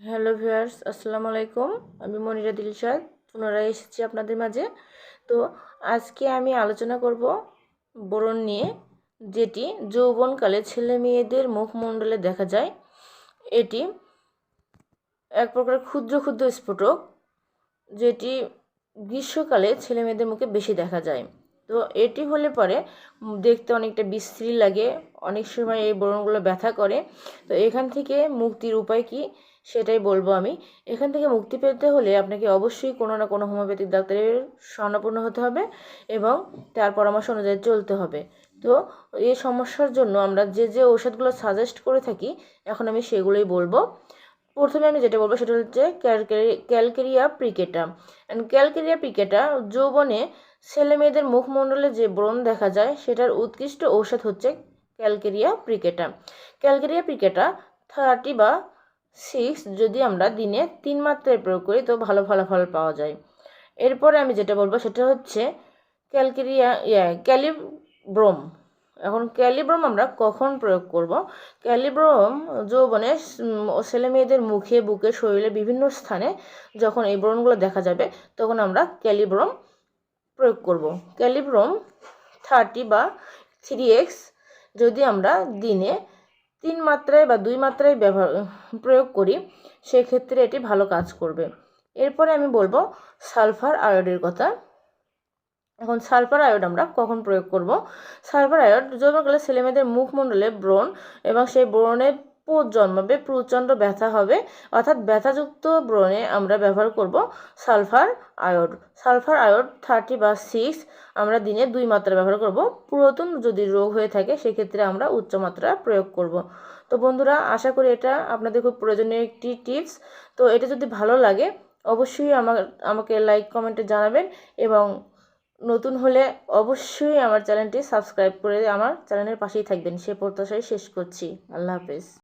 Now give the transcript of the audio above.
Hello viewers, আসসালামু আলাইকুম। আমি মনিরা দিলশাদ পুনরায় এসেছি আপনাদের মাঝে। তো আজকে আমি আলোচনা করব বরণ নিয়ে, যেটি যৌবনকালে ছেলে মেয়েদের মুখমণ্ডলে দেখা যায়। এটি এক প্রকার ক্ষুদ্র ক্ষুদ্র স্ফোটক, যেটি গ্রীষ্মকালে ছেলে মেয়েদের মুখে বেশি দেখা যায়। তো এটি হলে পরে দেখতে অনেকটা বিশ্রী লাগে, অনেক সময় এই বরণগুলো ব্যথা করে। তো এখান থেকে মুক্তির উপায় কি? সেটাই বলব আমি। এখান থেকে মুক্তি পেতে হলে আপনাকে অবশ্যই কোনো না কোনো হোমিওপ্যাথিক ডাক্তারের স্বর্ণপূর্ণ হতে হবে এবং তার পরামর্শ অনুযায়ী চলতে হবে। তো এই সমস্যার জন্য আমরা যে যে ঔষধগুলো সাজেস্ট করে থাকি, এখন আমি সেগুলোই বলব। প্রথমে আমি যেটা বলব সেটা হচ্ছে calcarea picrata and calcarea picrata যৌবনে ছেলে মেয়েদের মুখমণ্ডলে যে ব্রণ দেখা যায়, সেটার উৎকৃষ্ট ঔষধ হচ্ছে calcarea picrata calcarea picrata thirty বা সিক্স যদি আমরা দিনে তিন মাত্রায় প্রয়োগ করি, তো ভালো ফলাফল পাওয়া যায়। এরপরে আমি যেটা বলব সেটা হচ্ছে ক্যালকেরিয়া, ইয়া, ক্যালিব্রোম। এখন ক্যালিব্রোম আমরা কখন প্রয়োগ করব? ক্যালিব্রোম যৌবনে ছেলে মেয়েদের মুখে, বুকে, শরীরে বিভিন্ন স্থানে যখন এই ব্রণগুলো দেখা যাবে, তখন আমরা ক্যালিব্রোম প্রয়োগ করব। ক্যালিব্রোম থার্টি বা থ্রি এক্স যদি আমরা দিনে তিন মাত্রায় বা দুই মাত্রায় ব্যবহার, প্রয়োগ করি, সেক্ষেত্রে এটি ভালো কাজ করবে। এরপরে আমি বলব সালফার আয়োডের কথা। এখন সালফার আয়োড আমরা কখন প্রয়োগ করব? সালফার আয়োড, জন্মকালে ছেলেমেয়েদের মুখমণ্ডলে ব্রণ এবং সেই ব্রণে পোত জন্মাবে প্রচণ্ড ব্যথা হবে, অর্থাৎ ব্যথাযুক্ত ব্রণে আমরা ব্যবহার করব sulphur iod. Sulphur iod thirty বা সিক্স আমরা দিনে দুই মাত্রা ব্যবহার করব। পুরাতন যদি রোগ হয়ে থাকে, সেক্ষেত্রে আমরা উচ্চ মাত্রা প্রয়োগ করব। তো বন্ধুরা, আশা করি এটা আপনাদের খুব প্রয়োজনীয় একটি টিপস। তো এটা যদি ভালো লাগে, অবশ্যই আমার, আমাকে লাইক, কমেন্টে জানাবেন এবং নতুন হলে অবশ্যই আমার চ্যানেলটি সাবস্ক্রাইব করে আমার চ্যানেলের পাশেই থাকবেন। সে প্রত্যাশায় শেষ করছি। আল্লাহ হাফেজ।